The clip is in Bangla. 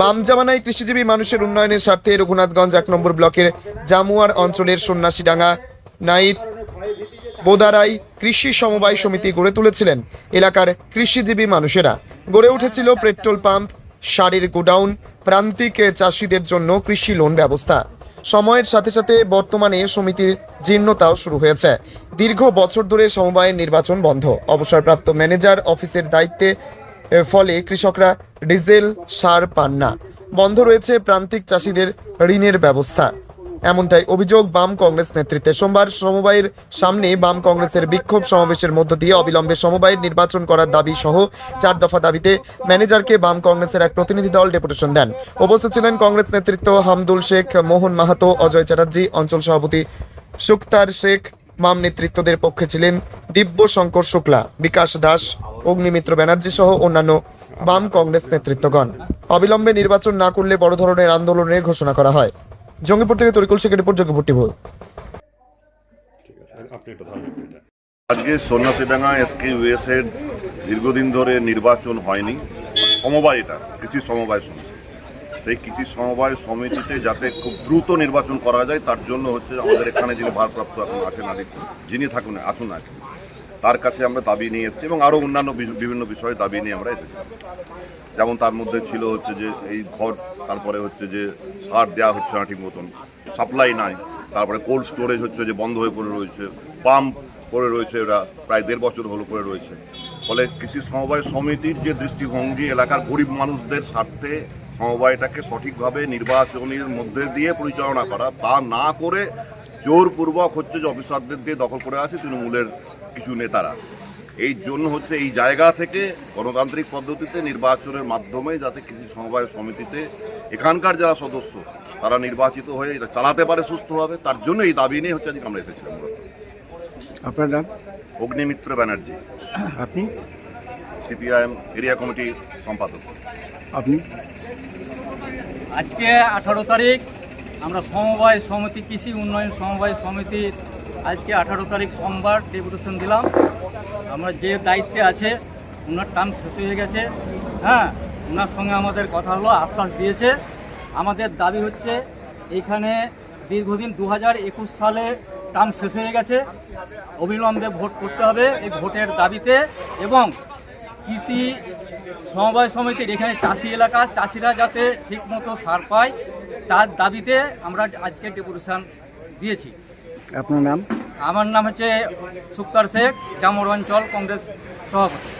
বাম জামানায় কৃষিজীবী মানুষের উন্নয়নের স্বার্থে রঘুনাথগঞ্জ এক নম্বর ব্লকের জামুয়ার অঞ্চলের সন্ন্যাসীডাঙ্গা নাইত বোদারাই কৃষি সমবায় সমিতি গড়ে তুলেছিলেন। এলাকার কৃষিজীবী মানুষেরা। গড়ে উঠেছিল পেট্রোল পাম্প, সারের গোডাউন, প্রান্তিক চাষিদের জন্য কৃষি লোন ব্যবস্থা। সময়ের সাথে সাথে বর্তমানে সমিতির জীর্ণতাও শুরু হয়েছে। দীর্ঘ বছর ধরে সমবায়ের নির্বাচন বন্ধ। অবসরপ্রাপ্ত ম্যানেজার অফিসের দায়িত্বে ফলে কৃষকরা ডিজেল সার পান না। বন্ধ রয়েছে প্রান্তিক চাষিদের ঋণের ব্যবস্থা। এমনটাই অভিযোগ বাম কংগ্রেস নেতৃত্বে সোমবার সমবায়ের সামনে বাম কংগ্রেসের বিক্ষোভ সমাবেশের মধ্য দিয়ে অবিলম্বে সমবায়ের নির্বাচন করার দাবি সহ চার দফা দাবিতে ম্যানেজারকে বাম কংগ্রেসের এক প্রতিনিধি দল ডেপুটেশন দেন। উপস্থিত ছিলেন কংগ্রেস নেতৃত্ব হামদুল শেখ, মোহন মাহাতো, অজয় চ্যাটার্জি, অঞ্চল সভাপতি সুক্তার শেখ বাম নেতৃত্বদের পক্ষে ছিলেন দিব্য শঙ্কর শুক্লা, বিকাশ দাস অগ্নিমিত্র ব্যানার্জি সহ অন্যান্য বাম কংগ্রেস নেতৃত্বগণ। অবিলম্বে নির্বাচন না করলে বড় ধরনের আন্দোলনের ঘোষণা করা হয়। জঙ্গিপুর থেকে তরিকুল শেখের রিপোর্ট, জঙ্গিপুর টিভি। আজকে সন্ন্যাসীডাঙ্গা এসকে ইউএস এর দীর্ঘদিন ধরে নির্বাচন হয়নি। সমবায় এটা কৃষি সমবায় সমিতি। সেই কৃষি সমবায় সমিতিতে যাতে খুব দ্রুত নির্বাচন করা যায়, তার জন্য হচ্ছে আমাদের এখানে যিনি ভারপ্রাপ্ত এখন আছেন আদিক যিনি থাকুন, আসুন আছেন তার কাছে আমরা দাবি নিয়ে এসেছি এবং আরও অন্যান্য বিভিন্ন বিষয়ে দাবি নিয়ে আমরা এসেছি। যেমন তার মধ্যে ছিল হচ্ছে যে এই ঘর তারপরে হচ্ছে যে সার দেওয়া হচ্ছে না ঠিক মতন, সাপ্লাই নাই, তারপরে কোল্ড স্টোরেজ হচ্ছে যে বন্ধ হয়ে পড়ে রয়েছে, পাম্প পড়ে রয়েছে ওরা প্রায় দেড় বছর হলো পড়ে রয়েছে। ফলে কৃষি সমবায় সমিতির যে দৃষ্টিভঙ্গি, এলাকার গরিব মানুষদের স্বার্থে সমবায়টাকে সঠিকভাবে নির্বাচনের মধ্যে দিয়ে পরিচালনা করা তা না করে জোরপূর্বক হচ্ছে যে অফিসারদের দিয়ে দখল করে আছে তৃণমূলের কিছু নেতারা। এই জন্য হচ্ছে এই জায়গা থেকে গণতান্ত্রিক পদ্ধতিতে নির্বাচনের মাধ্যমে যাতে কৃষি সমবায় সমিতিতে এখানকার যারা সদস্য তারা নির্বাচিত হয়ে এটা চালাতে পারে সুস্থভাবে তার জন্য এই দাবি নিয়ে হচ্ছে আজকে আমরা এসেছিলাম আপনার নাম? অগ্নিমিত্র ব্যানার্জি। আপনি? সিপিআইএম এরিয়া কমিটির সম্পাদক। আপনি? আজকে আঠারো তারিখ, আমরা সমবায় সমিতি কৃষি উন্নয়ন সমবায় সমিতির আজকে আঠারো তারিখ সোমবার ডেপুটেশন দিলাম। আমরা যে দায়িত্বে আছে, ওনার টার্ম শেষ হয়ে গেছে। হ্যাঁ ওনার সঙ্গে আমাদের কথা হলো, আশ্বাস দিয়েছে। আমাদের দাবি হচ্ছে, এইখানে দীর্ঘদিন দু হাজার একুশ সালে টার্ম শেষ হয়ে গেছে। অবিলম্বে ভোট করতে হবে, এই ভোটের দাবিতে এবং কৃষি সমবায় সমিতির এখানে চাষি এলাকা চাষিরা যাতে ঠিকমতো সার পায় তার দাবিতে আমরা আজকে ডেপুটেশন দিয়েছি। আপনার নাম? আমার নাম হচ্ছে সুক্তার শেখ জামর অঞ্চল কংগ্রেস সভাপতি।